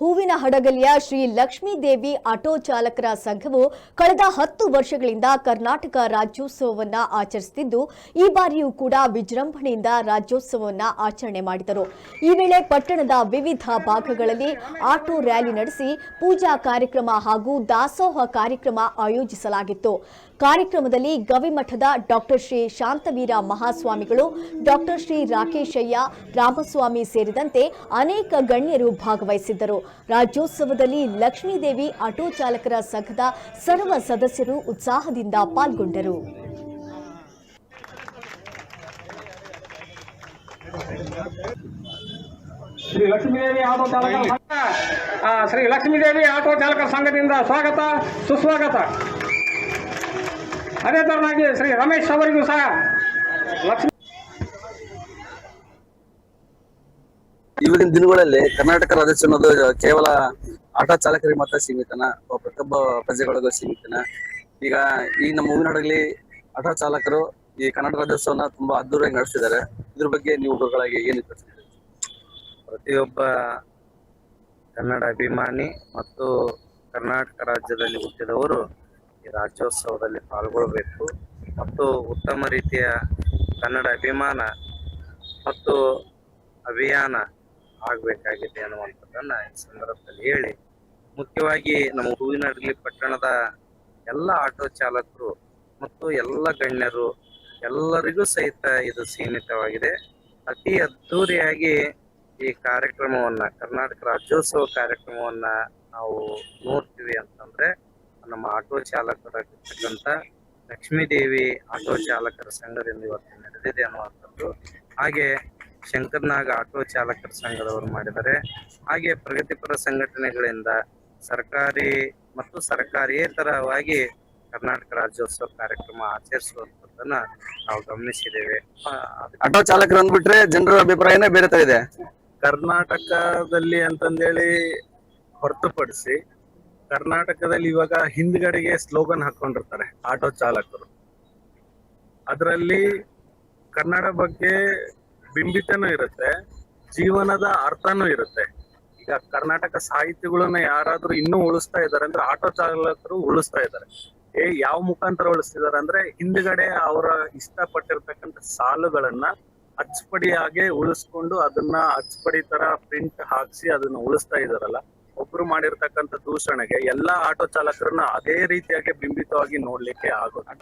ಹೂವಿನ ಹಡಗಲಿಯ ಶ್ರೀ ಲಕ್ಷ್ಮೀ ದೇವಿ ಆಟೋ ಚಾಲಕರ ಸಂಘವು ಕಳೆದ ಹತ್ತು ವರ್ಷಗಳಿಂದ ಕರ್ನಾಟಕ ರಾಜ್ಯೋತ್ಸವವನ್ನ ಆಚರಿಸುತ್ತಿದ್ದು, ಈ ಬಾರಿಯೂ ಕೂಡ ವಿಜೃಂಭಣೆಯಿಂದ ರಾಜ್ಯೋತ್ಸವವನ್ನ ಆಚರಣೆ ಮಾಡಿದರು. ಈ ವೇಳೆ ಪಟ್ಟಣದ ವಿವಿಧ ಭಾಗಗಳಲ್ಲಿ ಆಟೋ ರ್ಯಾಲಿ ನಡೆಸಿ ಪೂಜಾ ಕಾರ್ಯಕ್ರಮ ಹಾಗೂ ದಾಸೋಹ ಕಾರ್ಯಕ್ರಮ ಆಯೋಜಿಸಲಾಗಿತ್ತು. ಕಾರ್ಯಕ್ರಮದಲ್ಲಿ ಗವಿಮಠದ ಡಾಕ್ಟರ್ ಶ್ರೀ ಶಾಂತವೀರ ಮಹಾಸ್ವಾಮಿಗಳು, ಡಾಕ್ಟರ್ ಶ್ರೀ ರಾಕೇಶಯ್ಯ ರಾಮಸ್ವಾಮಿ ಸೇರಿದಂತೆ ಅನೇಕ ಗಣ್ಯರು ಭಾಗವಹಿಸಿದ್ದರು. ರಾಜ್ಯೋತ್ಸವದಲ್ಲಿ ಲಕ್ಷ್ಮೀದೇವಿ ಆಟೋ ಚಾಲಕರ ಸಂಘದ ಸರ್ವ ಸದಸ್ಯರು ಉತ್ಸಾಹದಿಂದ ಪಾಲ್ಗೊಂಡರು. ಶ್ರೀ ಲಕ್ಷ್ಮೀದೇವಿ ಆಟೋ ಚಾಲಕರ ಸಂಘದಿಂದ ಸ್ವಾಗತ, ಸುಸ್ವಾಗತ. ಅದೇ ತರನಾಗಿ ಶ್ರೀ ರಮೇಶ್ ಅವರಿಗೂ ಸಹ ಲಕ್ಷ್ಮಿ ಇವಾಗಿನ ದಿನಗಳಲ್ಲಿ ಕರ್ನಾಟಕ ರಾಜ್ಯ ಅನ್ನೋದು ಕೇವಲ ಆಟೋ ಚಾಲಕರಿಗೆ ಮಾತ್ರ ಸೀಮಿತನ? ಒಬ್ಬ ಪ್ರತಿಯೊಬ್ಬ ಪ್ರಜೆಗಳಿಗೂ ಸೀಮಿತನ? ಈಗ ಈ ನಮ್ಮ ಹೂವಿನಡಗಲಿ ಆಟೋ ಚಾಲಕರು ಈ ಕರ್ನಾಟಕ ರಾಜ್ಯೋತ್ಸವನ ತುಂಬಾ ಅದ್ದೂರಿಯಾಗಿ ನಡೆಸಿದ್ದಾರೆ ಇದ್ರ ಬಗ್ಗೆ ನೀವು ಹುಡುಗರಾಗಿ ಏನು? ಪ್ರತಿಯೊಬ್ಬ ಕನ್ನಡ ಅಭಿಮಾನಿ ಮತ್ತು ಕರ್ನಾಟಕ ರಾಜ್ಯದಲ್ಲಿ ಹುಟ್ಟಿದವರು ರಾಜ್ಯೋತ್ಸವದಲ್ಲಿ ಪಾಲ್ಗೊಳ್ಬೇಕು ಮತ್ತು ಉತ್ತಮ ರೀತಿಯ ಕನ್ನಡ ಅಭಿಮಾನ ಮತ್ತು ಅಭಿಯಾನ ಆಗಬೇಕಾಗಿದೆ ಅನ್ನುವಂಥದ್ದನ್ನು ಈ ಸಂದರ್ಭದಲ್ಲಿ ಹೇಳಿ, ಮುಖ್ಯವಾಗಿ ನಮ್ಮ ಹೂವಿನಡಗಲಿ ಪಟ್ಟಣದ ಎಲ್ಲ ಆಟೋ ಚಾಲಕರು ಮತ್ತು ಎಲ್ಲ ಗಣ್ಯರು ಎಲ್ಲರಿಗೂ ಸಹಿತ ಇದು ಸೀಮಿತವಾಗಿದೆ. ಅತಿ ಅದ್ಧೂರಿಯಾಗಿ ಈ ಕಾರ್ಯಕ್ರಮವನ್ನ, ಕರ್ನಾಟಕ ರಾಜ್ಯೋತ್ಸವ ಕಾರ್ಯಕ್ರಮವನ್ನ ನಾವು ನೋಡ್ತೀವಿ ಅಂತಂದ್ರೆ ನಮ್ಮ ಆಟೋ ಚಾಲಕರಾಗಿರ್ತಕ್ಕಂಥ ಲಕ್ಷ್ಮೀದೇವಿ ಆಟೋ ಚಾಲಕರ ಸಂಘದಿಂದ ಇವತ್ತು ನಡೆದಿದೆ ಅನ್ನುವಂಥದ್ದು. ಹಾಗೆ ಶಂಕರ್ನಾಗ ಆಟೋ ಚಾಲಕರ ಸಂಘದವರು ಮಾಡಿದರೆ ಹಾಗೆ ಪ್ರಗತಿಪರ ಸಂಘಟನೆಗಳಿಂದ ಸರ್ಕಾರಿ ಮತ್ತು ಸರ್ಕಾರಿಯೇತರವಾಗಿ ಕರ್ನಾಟಕ ರಾಜ್ಯೋತ್ಸವ ಕಾರ್ಯಕ್ರಮ ಆಚರಿಸುವಂಥದ್ದನ್ನ ನಾವು ಗಮನಿಸಿದ್ದೇವೆ. ಆಟೋ ಚಾಲಕರು ಅಂದ್ಬಿಟ್ರೆ ಜನರ ಅಭಿಪ್ರಾಯನೇ ಬೇರೆ ತರ ಇದೆ. ಕರ್ನಾಟಕದಲ್ಲಿ ಅಂತಂದೇಳಿ ಹೊರತುಪಡಿಸಿ ಕರ್ನಾಟಕದಲ್ಲಿ ಇವಾಗ ಹಿಂದ್ಗಡೆಗೆ ಸ್ಲೋಗನ್ ಹಾಕೊಂಡಿರ್ತಾರೆ ಆಟೋ ಚಾಲಕರು. ಅದರಲ್ಲಿ ಕನ್ನಡ ಬಗ್ಗೆ ಬಿಂಬಿತನೂ ಇರುತ್ತೆ, ಜೀವನದ ಅರ್ಥನೂ ಇರುತ್ತೆ. ಈಗ ಕರ್ನಾಟಕ ಸಾಹಿತ್ಯಗಳನ್ನ ಯಾರಾದ್ರೂ ಇನ್ನೂ ಉಳಿಸ್ತಾ ಇದ್ದಾರೆ ಅಂದ್ರೆ ಆಟೋ ಚಾಲಕರು ಉಳಿಸ್ತಾ ಇದ್ದಾರೆ. ಏ, ಯಾವ ಮುಖಾಂತರ ಉಳಿಸ್ತಿದ್ದಾರೆ ಅಂದ್ರೆ ಹಿಂದ್ಗಡೆ ಅವರ ಇಷ್ಟಪಟ್ಟಿರ್ತಕ್ಕಂಥ ಸಾಲುಗಳನ್ನ ಅಚ್ಚುಪಡಿಯಾಗೆ ಉಳಿಸ್ಕೊಂಡು ಅದನ್ನ ಅಚ್ಚುಪಡಿ ತರ ಪ್ರಿಂಟ್ ಹಾಕ್ಸಿ ಅದನ್ನ ಉಳಿಸ್ತಾ ಇದಾರಲ್ಲ ಒಬ್ರು ಮಾಡಿರ್ತಕ್ಕಂಥ ದೂಷಣೆಗೆ ಎಲ್ಲಾ ಆಟೋ ಚಾಲಕರನ್ನ ಅದೇ ರೀತಿಯಾಗಿ ಬಿಂಬಿತವಾಗಿ ನೋಡ್ಲಿಕ್ಕೆ ಆಗೋದು.